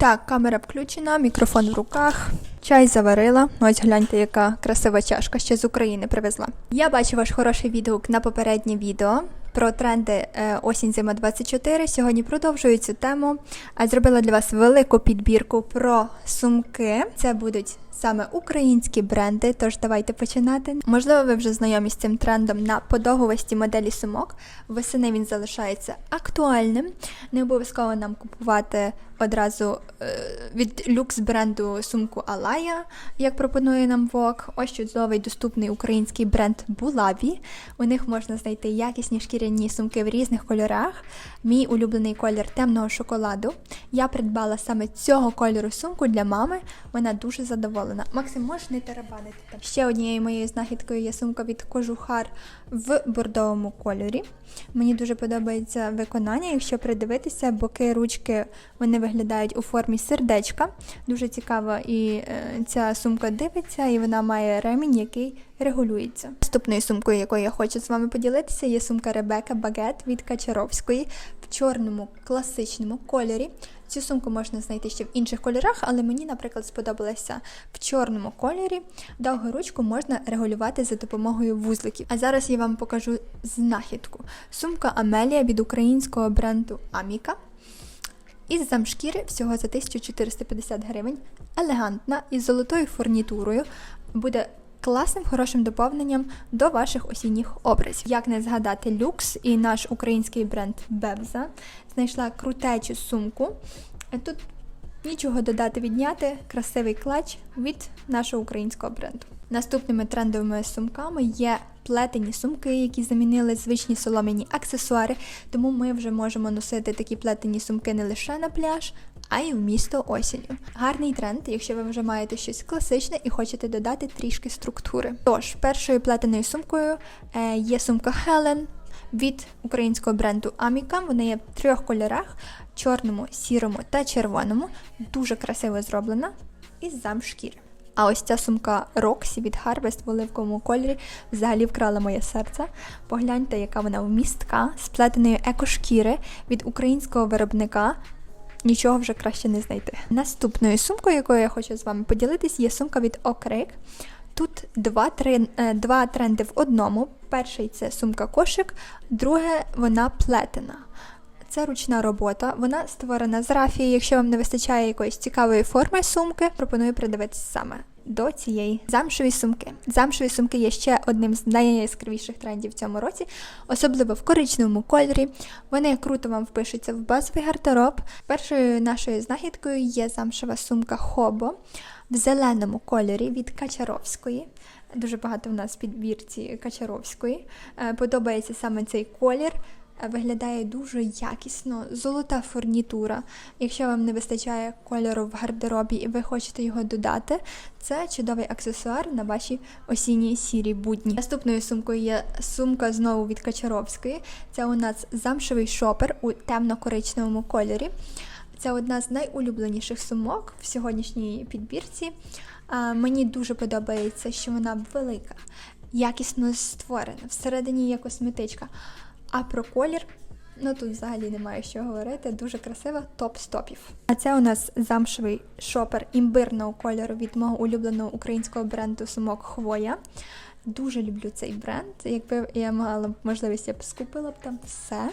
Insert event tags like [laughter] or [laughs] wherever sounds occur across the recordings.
Так, камера включена, мікрофон в руках. Чай заварила. Ось гляньте, яка красива чашка ще з України привезла. Я бачу ваш хороший відгук на попереднє відео про тренди е, осінь зима 24. Сьогодні продовжую цю тему. Зробила для вас велику підбірку про сумки. Це будуть саме українські бренди. Тож давайте починати. Можливо, ви вже знайомі з цим трендом на подовгувасті моделі сумок. Восени він залишається актуальним. Не обов'язково нам купувати одразу е, від люкс бренду сумку Алая, як пропонує нам Vogue. Ось чудовий доступний український бренд Булаві. У них можна знайти якісні шкіряні сумки в різних кольорах. Мій улюблений колір темного шоколаду. Я придбала саме цього кольору сумку для мами. Вона дуже задоволена. Максим, можеш не тарабанити там. Ще однією моєю знахідкою є сумка від кожухар в бордовому кольорі. Мені дуже подобається виконання. Якщо придивитися, боки ручки вони виглядають у формі сердечка. Дуже цікаво, і е, ця сумка дивиться, і вона має ремінь, який регулюється. Наступною сумкою, якою я хочу з вами поділитися, є сумка Ребека Багет від Качаровської чорному класичному кольорі. Цю сумку можна знайти ще в інших кольорах, але мені, наприклад, сподобалася в чорному кольорі. Довгу ручку можна регулювати за допомогою вузликів. А зараз я вам покажу знахідку. Сумка Амелія від українського бренду Аміка. Із замшкіри всього за 1450 гривень. Елегантна із золотою фурнітурою. Буде класним, хорошим доповненням до ваших осінніх образів. Як не згадати люкс і наш український бренд Бебза. Знайшла крутечу сумку. Тут нічого додати відняти, красивий клач від нашого українського бренду. Наступними трендовими сумками є плетені сумки, які замінили звичні солом'яні аксесуари, тому ми вже можемо носити такі плетені сумки не лише на пляж, а й в місто осінню. Гарний тренд, якщо ви вже маєте щось класичне і хочете додати трішки структури. Тож, першою плетеною сумкою е, є сумка Helen від українського бренду Amica. Вона є в трьох кольорах: чорному, сірому та червоному. Дуже красиво зроблена із замшкіри. А ось ця сумка Roxy від Harvest в оливковому кольорі взагалі вкрала моє серце. Погляньте, яка вона вмістка, з плетеної екошкіри від українського виробника. Нічого вже краще не знайти. Наступною сумкою, якою я хочу з вами поділитись, є сумка від Окрик. Тут два, три, е, два тренди в одному. Перший це сумка кошик, друге вона плетена. Це ручна робота, вона створена з рафії. Якщо вам не вистачає якоїсь цікавої форми сумки, пропоную придивитися саме до цієї замшові сумки. Замшові сумки є ще одним з найяскравіших трендів в цьому році, особливо в коричневому кольорі. Вони круто вам впишуться в базовий гардероб. Першою нашою знахідкою є замшова сумка Хобо в зеленому кольорі від Качаровської. Дуже багато в нас підбірці Качаровської. Е, Подобається саме цей колір. Виглядає дуже якісно, золота фурнітура. Якщо вам не вистачає кольору в гардеробі і ви хочете його додати, це чудовий аксесуар на ваші осінні сірі будні. Наступною сумкою є сумка знову від Качаровської. Це у нас замшевий шопер у темно-коричневому кольорі. Це одна з найулюбленіших сумок в сьогоднішній підбірці. Мені дуже подобається, що вона велика, якісно створена. Всередині є косметичка. А про колір, ну тут взагалі немає що говорити. Дуже красива топ стопів. А це у нас замшевий шопер імбирного кольору від мого улюбленого українського бренду сумок Хвоя. Дуже люблю цей бренд. Якби я мала можливість, я б скупила б там все.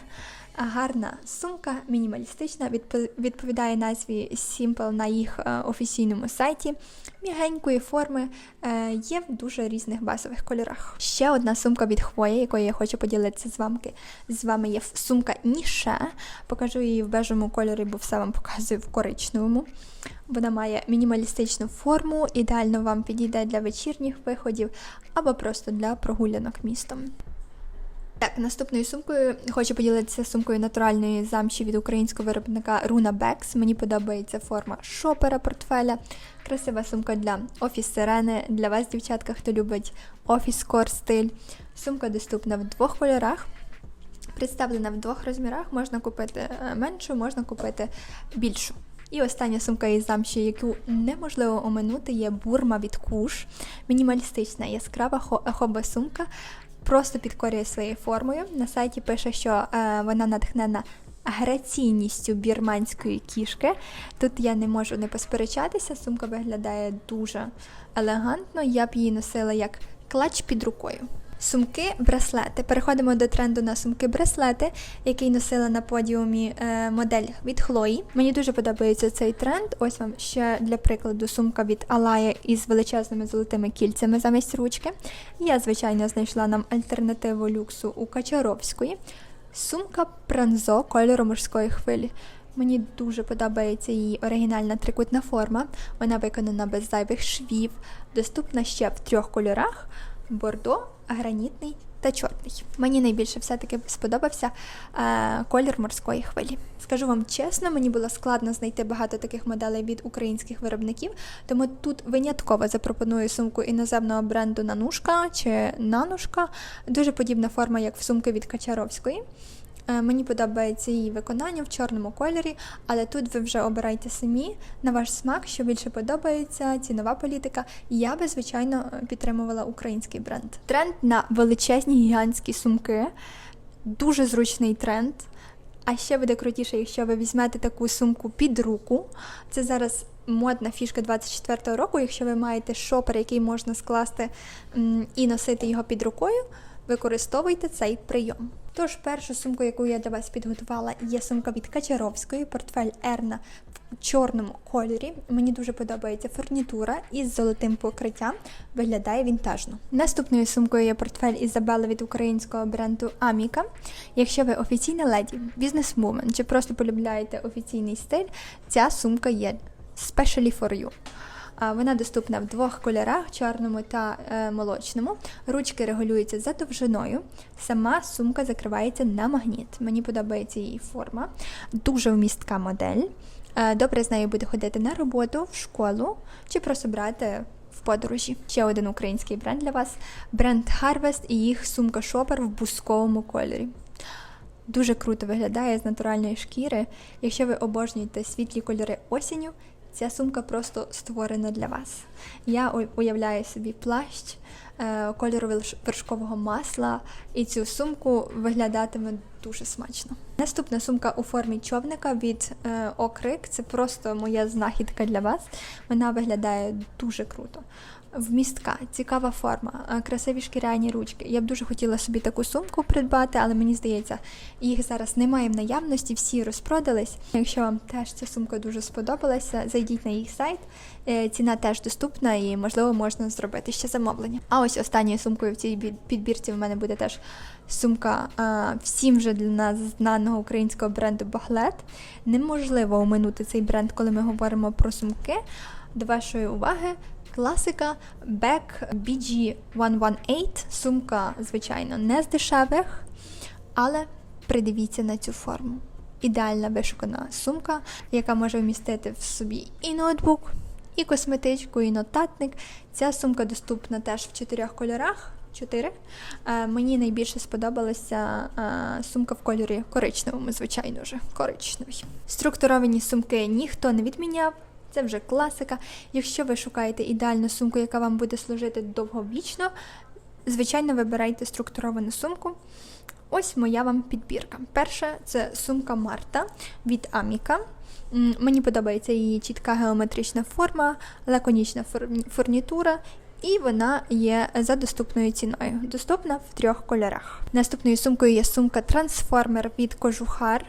Гарна сумка, мінімалістична, відповідає назві Simple на їх е, офіційному сайті. М'ягенької форми е, є в дуже різних базових кольорах. Ще одна сумка від хвої, якою я хочу поділитися з вами. З вами є сумка Ніше. Покажу її в бежевому кольорі, бо все вам показую в коричневому. Вона має мінімалістичну форму, ідеально вам підійде для вечірніх виходів або просто для прогулянок містом. Так, наступною сумкою хочу поділитися сумкою натуральної замші від українського виробника Runa Bags. Мені подобається форма шопера портфеля. Красива сумка для офіс-сирени, для вас, дівчатка, хто любить офіс-кор стиль. Сумка доступна в двох кольорах. Представлена в двох розмірах, можна купити е, меншу, можна купити більшу. І остання сумка із замші, яку неможливо оминути, є бурма від куш. Мінімалістична, яскрава хо- хоба сумка. Просто підкорює своєю формою. На сайті пише, що е, вона натхнена граційністю бірманської кішки. Тут я не можу не посперечатися, сумка виглядає дуже елегантно. Я б її носила як клач під рукою. Сумки, браслети. Переходимо до тренду на сумки-браслети, який носила на подіумі е, модель від Хлої. Мені дуже подобається цей тренд. Ось вам ще для прикладу сумка від Алая із величезними золотими кільцями замість ручки. Я, звичайно, знайшла нам альтернативу люксу у Качаровської. Сумка Пранзо кольору морської хвилі. Мені дуже подобається її оригінальна трикутна форма. Вона виконана без зайвих швів, доступна ще в трьох кольорах: бордо, гранітний та чорний. Мені найбільше все-таки сподобався е, колір морської хвилі. Скажу вам чесно, мені було складно знайти багато таких моделей від українських виробників, тому тут винятково запропоную сумку іноземного бренду Нанушка чи Нанушка. Дуже подібна форма, як в сумки від Качаровської. Е, Мені подобається її виконання в чорному кольорі, але тут ви вже обирайте самі на ваш смак, що більше подобається, цінова політика. Я би, звичайно, підтримувала український бренд. Тренд на величезні гігантські сумки, дуже зручний тренд. А ще буде крутіше, якщо ви візьмете таку сумку під руку. Це зараз модна фішка 24-го року. Якщо ви маєте шопер, який можна скласти і носити його під рукою, використовуйте цей прийом. Тож, першу сумку, яку я для вас підготувала, є сумка від Качаровської, портфель Ерна в чорному кольорі. Мені дуже подобається фурнітура із золотим покриттям, виглядає вінтажно. Наступною сумкою є портфель Ізабела від українського бренду Аміка. Якщо ви офіційна леді, бізнесвумен чи просто полюбляєте офіційний стиль, ця сумка є specially for you. Вона доступна в двох кольорах чорному та е, молочному. Ручки регулюються за довжиною. Сама сумка закривається на магніт. Мені подобається її форма. Дуже вмістка модель. Е, добре з нею буде ходити на роботу, в школу чи просто брати подорожі. Ще один український бренд для вас бренд Harvest і їх сумка шопер в бусковому кольорі. Дуже круто виглядає з натуральної шкіри. Якщо ви обожнюєте світлі кольори осінню, ця сумка просто створена для вас. Я уявляю собі плащ кольору вершкового масла, і цю сумку виглядатиме дуже смачно. Наступна сумка у формі човника від е, Окрик. Це просто моя знахідка для вас. Вона виглядає дуже круто. Вмістка, цікава форма, е, красиві шкіряні ручки. Я б дуже хотіла собі таку сумку придбати, але мені здається, їх зараз немає в наявності, всі розпродались. Якщо вам теж ця сумка дуже сподобалася, зайдіть на їх сайт. Е, Ціна теж доступна і, можливо, можна зробити ще замовлення. А ось останньою сумкою в цій підбірці в мене буде теж сумка а, всім вже для нас знаного українського бренду Баглет. Неможливо оминути цей бренд, коли ми говоримо про сумки. До вашої уваги. Класика Back BG118. Сумка, звичайно, не з дешевих, але придивіться на цю форму. Ідеальна вишукана сумка, яка може вмістити в собі і ноутбук, і косметичку, і нотатник. Ця сумка доступна теж в чотирьох кольорах. Чотири. Е, мені найбільше сподобалася е, сумка в кольорі коричневому, звичайно вже коричневий. Структуровані сумки ніхто не відміняв. Це вже класика. Якщо ви шукаєте ідеальну сумку, яка вам буде служити довговічно, звичайно, вибирайте структуровану сумку. Ось моя вам підбірка. Перша це сумка Марта від Аміка. Мені подобається її чітка геометрична форма, лаконічна фурнітура. І вона є за доступною ціною. Доступна в трьох кольорах. Наступною сумкою є сумка Трансформер від Кожухар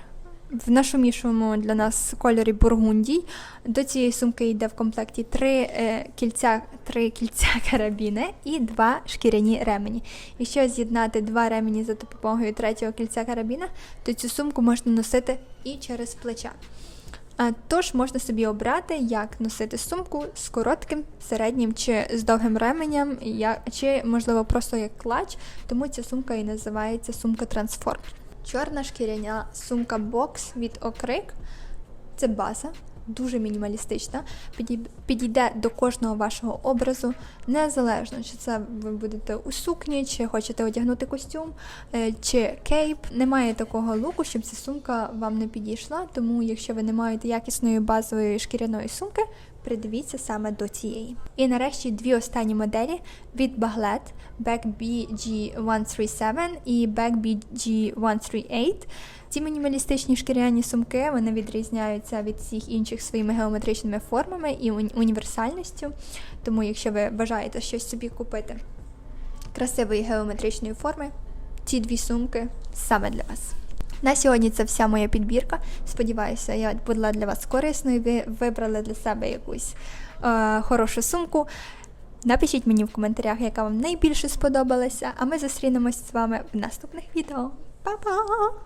в нашумішому для нас кольорі бургундій. До цієї сумки йде в комплекті три е, кільця, три кільця [laughs] карабіни і два шкіряні ремені. Якщо з'єднати два ремені за допомогою третього кільця карабіна, то цю сумку можна носити і через плеча. А, Тож можна собі обрати, як носити сумку з коротким, середнім чи з довгим ременем, чи, можливо, просто як клач, тому ця сумка і називається сумка трансформ. Чорна шкіряня сумка бокс від Окрик. Це база, дуже мінімалістична. Підійде до кожного вашого образу, незалежно, чи це ви будете у сукні, чи хочете одягнути костюм, е, чи кейп. Немає такого луку, щоб ця сумка вам не підійшла. Тому, якщо ви не маєте якісної базової шкіряної сумки, придивіться саме до цієї. І нарешті дві останні моделі від Baglet Back BG137 і Back BG138. Ці мінімалістичні шкіряні сумки вони відрізняються від всіх інших своїми геометричними формами і уні- універсальністю. Тому, якщо ви бажаєте щось собі купити красивої геометричної форми, ці дві сумки саме для вас. На сьогодні це вся моя підбірка. Сподіваюся, я була для вас корисною. Ви вибрали для себе якусь е, хорошу сумку. Напишіть мені в коментарях, яка вам найбільше сподобалася, а ми зустрінемось з вами в наступних відео. Па-па!